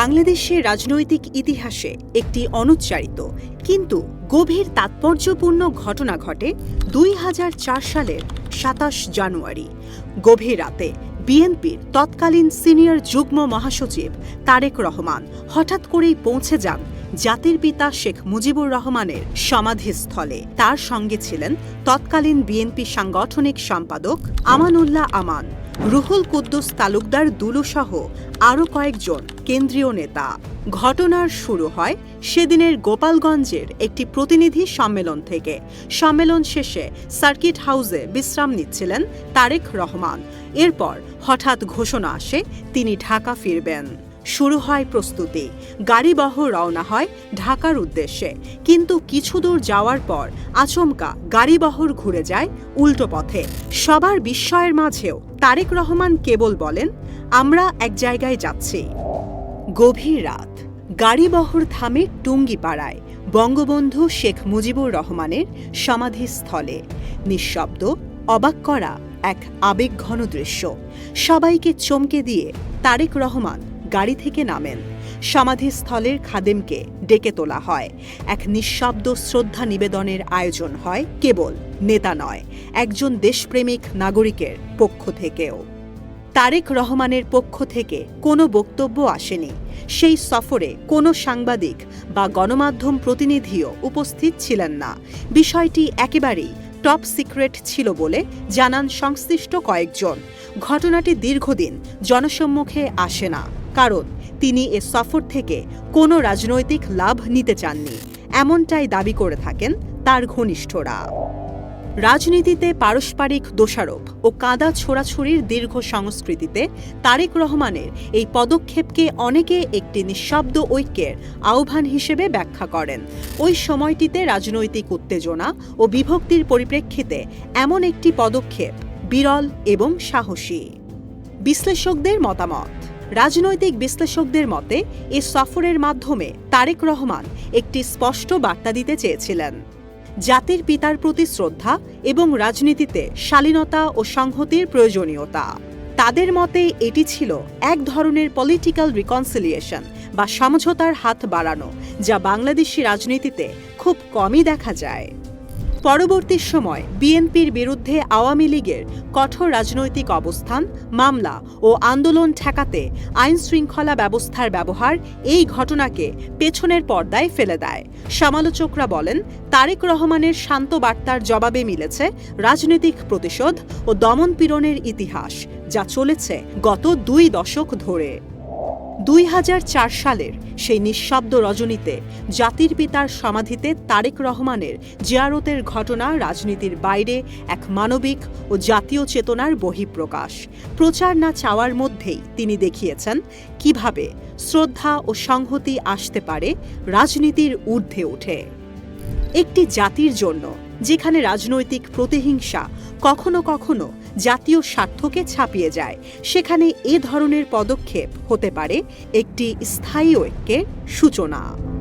বাংলাদেশের রাজনৈতিক ইতিহাসে একটি অনুচ্চারিত কিন্তু গভীর তাৎপর্যপূর্ণ ঘটনা ঘটে দুই হাজার চার সালের সাতাশ জানুয়ারি। গভীর রাতে বিএনপির তৎকালীন সিনিয়র যুগ্ম মহাসচিব তারেক রহমান হঠাৎ করেই পৌঁছে যান জাতির পিতা শেখ মুজিবুর রহমানের সমাধিস্থলে। তার সঙ্গে ছিলেন তৎকালীন বিএনপি সাংগঠনিক সম্পাদক আমানুল্লাহ আমান। রুহুল কুদ্দুস তালুকদার দুলুসহ আরও কয়েকজন কেন্দ্রীয় নেতা। ঘটনার শুরু হয় সেদিনের গোপালগঞ্জের একটি প্রতিনিধি সম্মেলন থেকে। সম্মেলন শেষে সার্কিট হাউসে বিশ্রাম নিচ্ছিলেন তারেক রহমান। এরপর হঠাৎ ঘোষণা আসে, তিনি ঢাকা ফিরবেন। শুরু হয় প্রস্তুতি। গাড়িবহ রওনা হয় ঢাকার উদ্দেশ্যে। কিন্তু কিছু দূর যাওয়ার পর আচমকা গাড়িবহর ঘুরে যায় উল্টো পথে। সবার বিস্ময়ের মাঝেও তারেক রহমান কেবল বলেন, আমরা এক জায়গায় যাচ্ছি। গভীর রাত। গাড়িবহর থামে টুঙ্গিপাড়ায় বঙ্গবন্ধু শেখ মুজিবুর রহমানের সমাধিস্থলে। নিঃশব্দ, অবাক করা এক আবেগঘন দৃশ্য। সবাইকে চমকে দিয়ে তারেক রহমান গাড়ি থেকে নামেন। সমাধিস্থলের খাদেমকে ডেকে তোলা হয়। এক নিঃশব্দ শ্রদ্ধা নিবেদনের আয়োজন হয়, কেবল নেতা নয়, একজন দেশপ্রেমিক নাগরিকের পক্ষ থেকেও। তারেক রহমানের পক্ষ থেকে কোনো বক্তব্য আসেনি। সেই সফরে কোনো সাংবাদিক বা গণমাধ্যম প্রতিনিধিও উপস্থিত ছিলেন না। বিষয়টি একেবারেই টপ সিক্রেট ছিল বলে জানান সংশ্লিষ্ট কয়েকজন। ঘটনাটি দীর্ঘদিন জনসম্মুখে আসে না। কারণ তিনি এ সফর থেকে কোনো রাজনৈতিক লাভ নিতে চাননি। এমনটাই দাবি করে থাকেন তার ঘনিষ্ঠরা। রাজনীতিতে পারস্পরিক দোষারোপ ও কাদা ছোড়াছুরির দীর্ঘ সংস্কৃতিতে তারেক রহমানের এই পদক্ষেপকে অনেকে একটি নিঃশব্দ ঐক্যের আহ্বান হিসেবে ব্যাখ্যা করেন। ওই সময়টিতে রাজনৈতিক উত্তেজনা ও বিভক্তির পরিপ্রেক্ষিতে এমন একটি পদক্ষেপ বিরল এবং সাহসী। বিশ্লেষকদের মতামত। রাজনৈতিক বিশ্লেষকদের মতে, এ সফরের মাধ্যমে তারেক রহমান একটি স্পষ্ট বার্তা দিতে চেয়েছিলেন। জাতির পিতার প্রতি শ্রদ্ধা এবং রাজনীতিতে শালীনতা ও সংহতির প্রয়োজনীয়তা। তাদের মতে, এটি ছিল এক ধরনের পলিটিক্যাল রিকনসিলিয়েশন বা সমঝোতার হাত বাড়ানো, যা বাংলাদেশি রাজনীতিতে খুব কমই দেখা যায়। পরবর্তী সময় বিএনপির বিরুদ্ধে আওয়ামী লীগের কঠোর রাজনৈতিক অবস্থান, মামলা ও আন্দোলন ঠেকাতে আইন শৃঙ্খলা ব্যবস্থার ব্যবহার এই ঘটনাকে পেছনের পর্দায় ফেলে দেয়। সমালোচকরা বলেন, তারেক রহমানের শান্ত বার্তার জবাবে মিলেছে রাজনৈতিক প্রতিশোধ ও দমনপীড়নের ইতিহাস, যা চলেছে গত দুই দশক ধরে। দুই হাজার চার সালের সেই নিঃশব্দ রজনীতে জাতির পিতার সমাধিতে তারেক রহমানের জিয়ারতের ঘটনা রাজনীতির বাইরে এক মানবিক ও জাতীয় চেতনার বহিঃপ্রকাশ। প্রচার না চাওয়ার মধ্যেই তিনি দেখিয়েছেন কীভাবে শ্রদ্ধা ও সংহতি আসতে পারে রাজনীতির ঊর্ধ্বে উঠে। একটি জাতির জন্য যেখানে রাজনৈতিক প্রতিহিংসা কখনো কখনো জাতীয় স্বার্থকে ছাপিয়ে যায়। সেখানে এ ধরনের পদক্ষেপ হতে পারে একটি স্থায়ী ঐক্যের সূচনা।